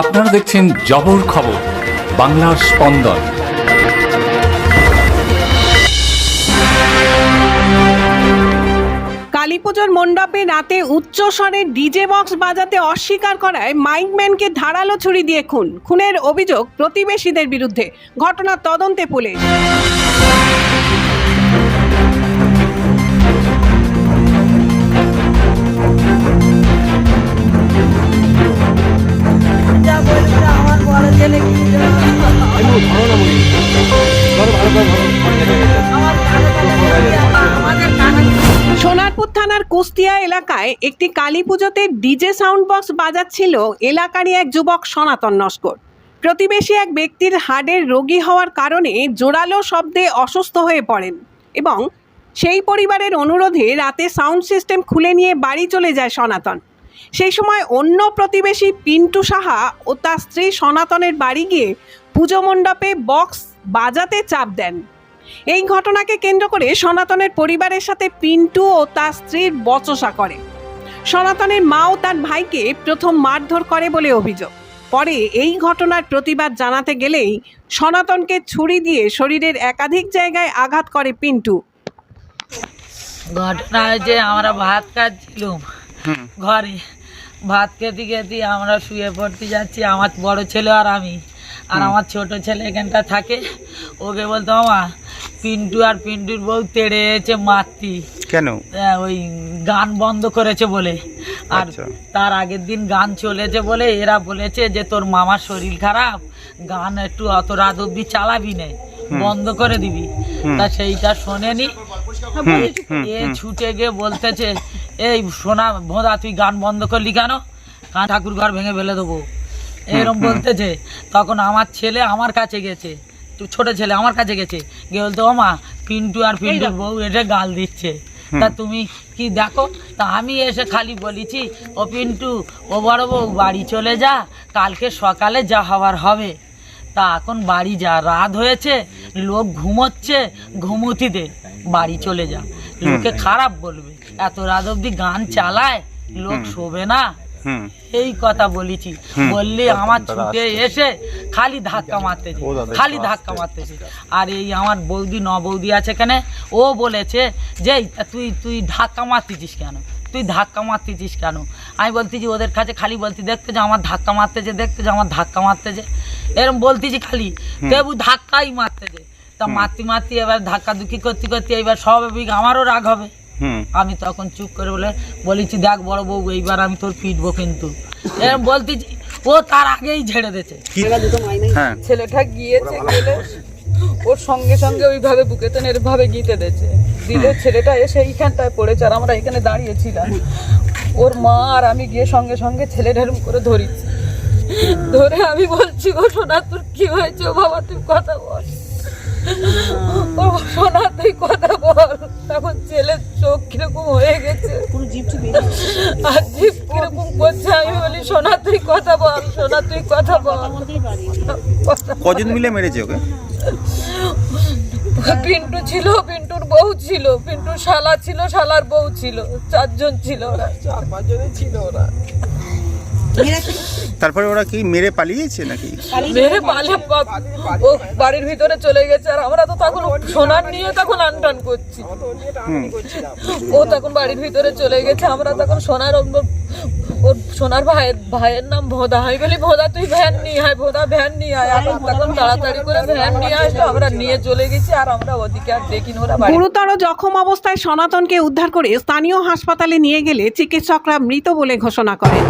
আপনারা দেখছেন জবর খবর, বাংলার স্পন্দন। কালীপুজোর মণ্ডপে রাতে উচ্চ স্বরে ডিজে বক্স বাজাতে অস্বীকার করায় মাইকম্যানকে ধারালো ছুরি দিয়ে খুন। খুনের অভিযোগ প্রতিবেশীদের বিরুদ্ধে। ঘটনার তদন্তে পুলিশ। সোনারপুর থানার কুস্তিয়া এলাকায় একটি কালী পুজোতে ডিজে সাউন্ড বক্স বাজাচ্ছিল এলাকারই এক যুবক সনাতন নস্কর। প্রতিবেশী এক ব্যক্তির হার্টের রোগী হওয়ার কারণে জোরালো শব্দে অসুস্থ হয়ে পড়েন এবং সেই পরিবারের অনুরোধে রাতে সাউন্ড সিস্টেম খুলে নিয়ে বাড়ি চলে যায় সনাতন। সেই সময় অন্য প্রতিবেশী পিন্টু সাহা ও তার স্ত্রী সনাতনের বাড়ি গিয়ে পুজো মণ্ডপে বক্স বাজাতে চাপ দেন। এই ঘটনাকে কেন্দ্র করে সনাতনের পরিবারের সাথে পিন্টু ও তার স্ত্রীর বচসা করে। সনাতনের মা ও তার ভাইকে প্রথম মারধর করে বলে অভিযোগ। পরে এই ঘটনার প্রতিবাদ জানাতে গেলেই সনাতনকে ছুরি দিয়ে শরীরের একাধিক জায়গায় আঘাত করে পিন্টু। ঘটনা হয়েছে আমরা ভাত খাচ্ছিলাম ঘরে ভাত খেতে খেতে আমরা শুয়ে পড়তে যাচ্ছি আমার বড় ছেলে আর আমি। আর আমার ছোট ছেলে এখানটা থাকে। ওকে বলতো আমা পিন্টু আর পিন্টুর বউ তেড়েছে মারতি কেন? ওই গান বন্ধ করেছে বলে। আর আচ্ছা। তার আগের দিন গান চলেছে বলে এরা বলেছে যে তোর মামার শরীর খারাপ গান একটু অত রাত অব্দি চালাবি না বন্ধ করে দিবি। তা সেইটা শোনেনি। এ ছুটে গিয়ে বলতেছে এই সোনা ভোদা তুই গান বন্ধ করলি কেন? কান ঠাকুর ঘর ভেঙে ফেলে দেবো। এরকম বলতেছে তখন আমার ছেলে আমার কাছে গেছে ছোট ছেলে আমার কাছে গেছে। গিয়ে বলতো ও মা পিন্টু আর পিন্টুর বউ এটা গাল দিচ্ছে। তা তুমি কি দেখো? তা আমি এসে খালি বলেছি ও পিন্টু ও বড় বউ বাড়ি চলে যা কালকে সকালে যা হওয়ার হবে। তা এখন বাড়ি যা রাত হয়েছে লোক ঘুমোচ্ছে ঘুমুতি দে বাড়ি চলে যা। লোকে খারাপ বলবে এত রাত অব্দি গান চালায় লোক শোবে না। এই কথা বলেছি। বললি আমার ছুটে এসে খালি ধাক্কা মারতেছে খালি ধাক্কা মারতেছে। আর এই আমার বৌদি ন বৌদি আছে এখানে ও বলেছে যে তুই তুই ধাক্কা মারতেছিস কেন? তুই ধাক্কা মারতেছিস কেন? আমি বলতেছি ওদের কাছে খালি বলছি দেখতে যে আমার ধাক্কা মারতেছে দেখতে যে আমার ধাক্কা মারতেছে। এরম বলতেছি খালি। দেবু ধাক্কাই মারতেছে। তা মারতে মারতে এবার ধাক্কা দুঃখি করতে করতে এবার স্বাভাবিক আমারও রাগ হবে। আমি তখন চুপ করে বলে বলেছি দেখ বড় বউ এইবার আমি তোর পিটবো কিন্তু। এরকম বলতেছি ও তার আগেই ঝেড়ে দিয়েছে। হ্যাঁ। ছেলেটা গিয়েছে গেলে ওর সঙ্গে সঙ্গে ওইভাবে বুকেতে এরভাবে গিতে দিয়েছে। দিলে ছেলেটা এসে এইখানটায় পড়েছে আর আমরা এখানে দাঁড়িয়েছিলাম। ওর মা আর আমি গিয়ে সঙ্গে সঙ্গে ছেলেটা এরম করে ধরিছি ধরে আমি বলছি গো সোনা তোর কি হয়েছে? ও বাবা তুই কথা বল। ও সোনা তুই কথা বল। তখন ছেলের চোখ কীরকম হয়ে গেছে। আর জিভ কীরকম করছে আমি বলি সোনা তুই কথা বল সোনা তুই কথা বল। কজন মিলে মেরেছে ওকে? পিন্টু ছিল পিন্টুর বউ ছিল পিন্টুর শালা ছিল শালার বউ ছিল চারজন ছিল। ওরা চার পাঁচজনই ছিল ওরা। তারপরে ওরা কি মেরে পালিয়েছে নাকি? মেরে পালে ও বাড়ির ভিতরে চলে গেছে আর আমরা তো তখন সোনার নিয়ে তখন আনটান করছি। ও তখন বাড়ির ভিতরে চলে গেছে আমরা তখন সোনার ওর- সোনার ভাইয়ের ভাইয়ের নাম ভোদা। হয় বলি ভোদা তুই ভ্যান নিয়ে আয় ভোদা ভ্যান নিয়ে আয়। আমরা তখন তাড়াতাড়ি করে ভ্যান নিয়ে আসতো আমরা নিয়ে চলে গেছি আর আমরা ওদিকে আর দেখিনি ওরা বাড়ি। গুরুতর জখম অবস্থায় সনাতনকে উদ্ধার করে স্থানীয় হাসপাতালে নিয়ে গেলে চিকিৎসকরা মৃত বলে ঘোষণা করেন।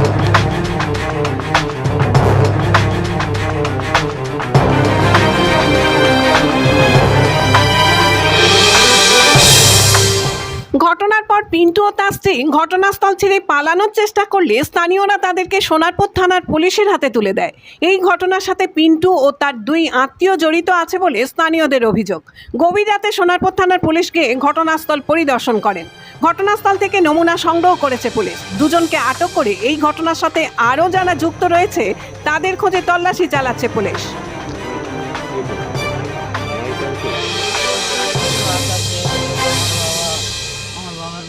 পিন্টু ও তার স্ত্রী ঘটনাস্থল ছেড়ে পালানোর চেষ্টা করলে স্থানীয়রা তাদেরকে সোনারপুর থানার পুলিশের হাতে তুলে দেয়। এই ঘটনার সাথে পিন্টু ও তার দুই আত্মীয় জড়িত আছে বলে স্থানীয়দের অভিযোগ। গভীর রাতে সোনারপুর থানার পুলিশ গিয়ে ঘটনাস্থল পরিদর্শন করেন। ঘটনাস্থল থেকে নমুনা সংগ্রহ করেছে পুলিশ। দুজনকে আটক করে এই ঘটনার সাথে আরও যারা যুক্ত রয়েছে, তাদের খোঁজে তল্লাশি চালাচ্ছে পুলিশ।